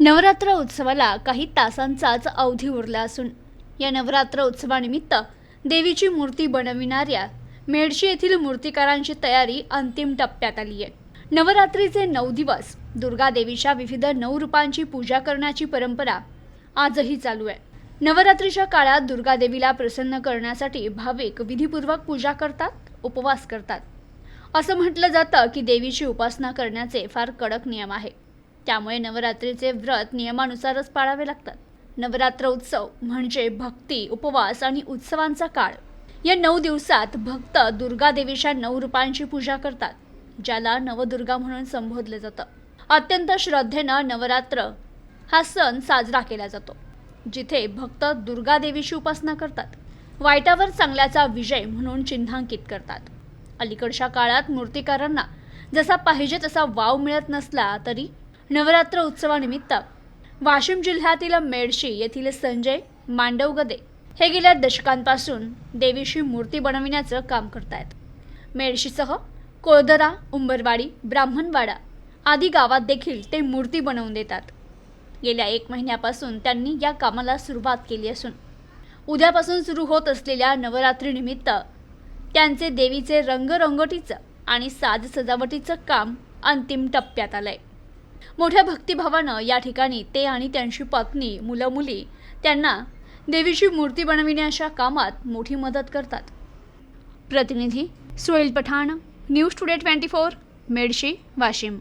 नवरात्र उत्सवाला काही तासांचाच अवधी उरला असून या नवरात्र उत्सवानिमित्त देवीची मूर्ती बनविणाऱ्या मेडशी येथील मूर्तिकारांची तयारी अंतिम टप्प्यात आली आहे. नवरात्रीचे नऊ दिवस दुर्गा देवीच्या विविध नऊ रूपांची पूजा करण्याची परंपरा आजही चालू आहे. नवरात्रीच्या काळात दुर्गा देवीला प्रसन्न करण्यासाठी भाविक विधीपूर्वक पूजा करतात उपवास करतात. असं म्हटलं जातं की देवीची उपासना करण्याचे फार कडक नियम आहे. त्यामुळे नवरात्रीचे व्रत नियमानुसारच पाळावे लागतात. नवरात्र उत्सव म्हणजे भक्ती उपवास आणि उत्सवांचा काळ. या नऊ दिवसात भक्त दुर्गा देवीच्या नऊ रूपांची पूजा करतात ज्याला नवदुर्गा म्हणून संबोधलं जातं. अत्यंत श्रद्धेनं नवरात्र हा सण साजरा केला जातो जिथे भक्त दुर्गा देवीची उपासना करतात. वाईटावर चांगल्याचा विजय म्हणून चिन्हांकित करतात. अलीकडच्या काळात मूर्तिकारांना जसा पाहिजे तसा वाव मिळत नसला तरी नवरात्र उत्सवानिमित्त वाशिम जिल्ह्यातील मेडशी येथील संजय मांडवगदे हे गेल्या दशकांपासून देवीची मूर्ती बनविण्याचं काम करतायत. मेडशीसह कोळदरा उंबरवाडी ब्राह्मणवाडा आदी गावात देखील ते मूर्ती बनवून देतात. गेल्या एक महिन्यापासून त्यांनी या कामाला सुरुवात केली असून उद्यापासून सुरू होत असलेल्या नवरात्रीनिमित्त त्यांचे देवीचे रंगरंगोटीचं आणि साज सजावटीचं काम अंतिम टप्प्यात आलं आहे मोठ्या भक्तिभावानं या ठिकाणी ते आणि त्यांची पत्नी मुलं मुली त्यांना देवीची मूर्ती बनविण्याच्या कामात मोठी मदत करतात. प्रतिनिधी Suhel Pathan news today twenty four Medshi Washim.